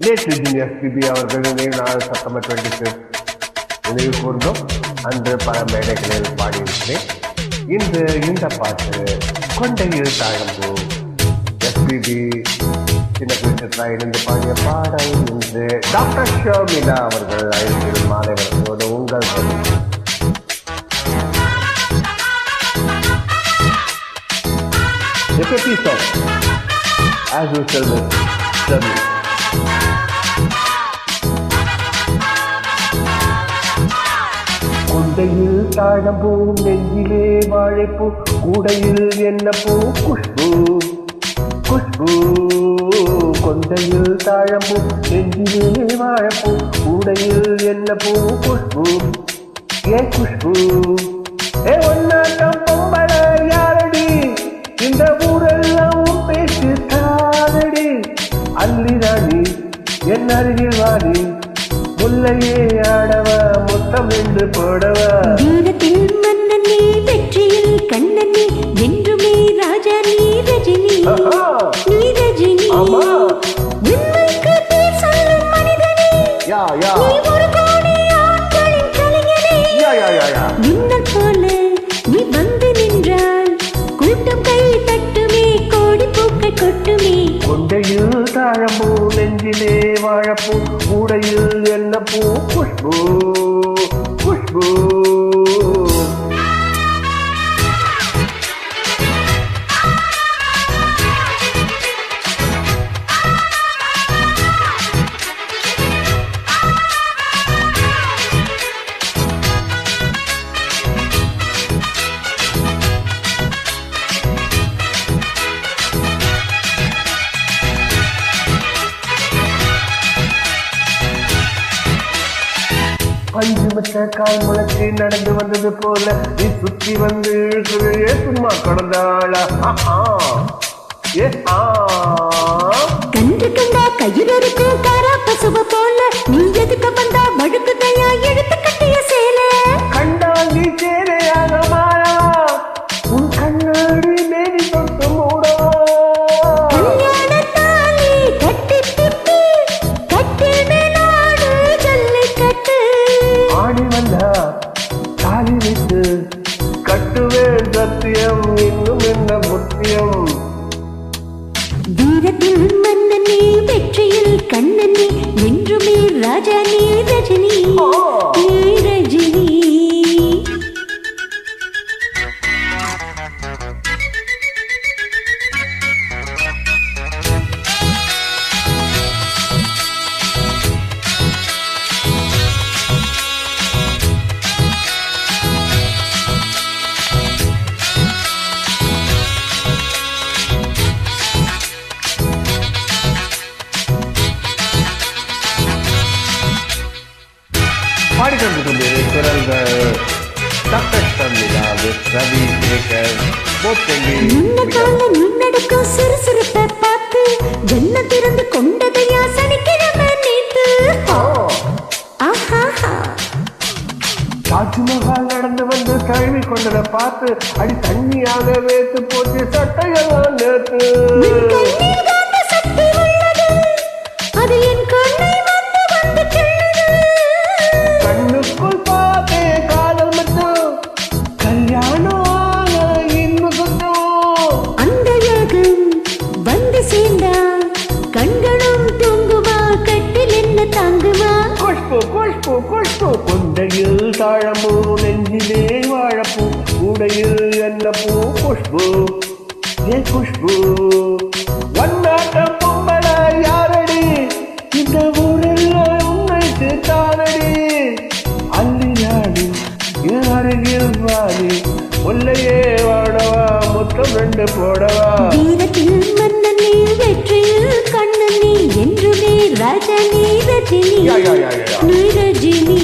நேற்று எஸ்பிபி அவர்கள் நினைவு நாள் செப்டம்பர் டுவெண்ட்டி ஃபிஃப்த் நினைவு கூர்ந்தோம் அன்று பல மேடைகளில் பாடியிருக்கிறேன் இன்று இந்த பாட்டு கொண்டையில் தாழம்பு எஸ்பிபி சின்ன குழந்தை இணைந்து பாடிய பாடல் இன்று டாக்டர் ஷோமிலா அவர்கள் அழைப்பில் மாலை வரும்போது உங்கள் பதில். It's a piece of, as usual tell me. கொண்டையில் தாழம்பூ நெஞ்சிலே வாழைப்பூ கூடையில் என்ன பூ குஷ்பு குஷ்பு. கொண்டையில் தாழம்பூ நெஞ்சிலே வாழைப்பூ கூடையில் என்ன பூ குஷ்பு. ஏ குஷ்பு. ஏ ஒன்னாட்டம் பொம்பள யாரடி? இந்த ஊரெல்லாம் பேசி தாரடி அல்லிராணி என் அருகில் வாடி. முல்லையே ஆடவா முத்தம் என்று போடவா. வீரத்தில் மன்னன் நீ வெற்றியில் கண்ணன் நீ என்றுமே ராஜா நீ ரஜினி. நீ ரஜினி. உண்மைக்கு பேர் சொல்லும் மனிதனே. யா யா. நீ ஒரு கோடி ஆண்களின் கலைஞனே. யா யா யா யா. மின்னல் போல நீ வந்து நின்றால் கூட்டம் கை தட்டுமே கோடி பூக்கள் கொட்டுமே. கொண்டையில் தாழம்பூ நெஞ்சிலே வாழப்பூ கூடையில் என்ன பூ குஷ்பு குஷ்பு பஞ்சு மச்ச கால் முளைச்சி நடந்து வந்தது போல நீ சுத்தி வந்து இழுக்குறியே சும்மா கடந்தாளா? ஏ ஆ. கண்டு கண்டா கையில் இருக்கும் முத்தியம் வீரத்தில் மன்னன் நீ, வெற்றியில் கண்ணன் நீ, என்றுமே ராஜா. நீ ரஜினி பாடிக்கொண்டிருக்கும் குரல்கள். டாக்டர் சர்மிளா வித் ரவி சேகர் போத்தெங்கி முன்னதால முன்னெடுக்கும் சுறுசுறுப்பை பார்த்து ஜன்ன திறந்து கொண்டதையா சனிக்கிழமை நேத்து. தாஜ்மஹால் நடந்து வந்து கழுவி கொண்டதை பார்த்து அடி தண்ணியாக வேத்து போச்சு சட்டையெல்லாம் நேத்து குஷ்பு கொண்டையில் தாழம்பூ நெஞ்சிலே வாழப்பூ. கூடையில் என்ன பூ குஷ்பு. ஏ குஷ்பு? வண்ணாட்ட பொம்பள யாரடி? இந்த ஊரெல்லாம் உன்னை சேர்த்தானடி? அள்ளி நாடி அருகில் வாடி. வாடவா முத்தம் ரெண்டு போடவா? தீரத்தில் மன்னன் நீ வெற்றி என்றுமே ராஜா நீ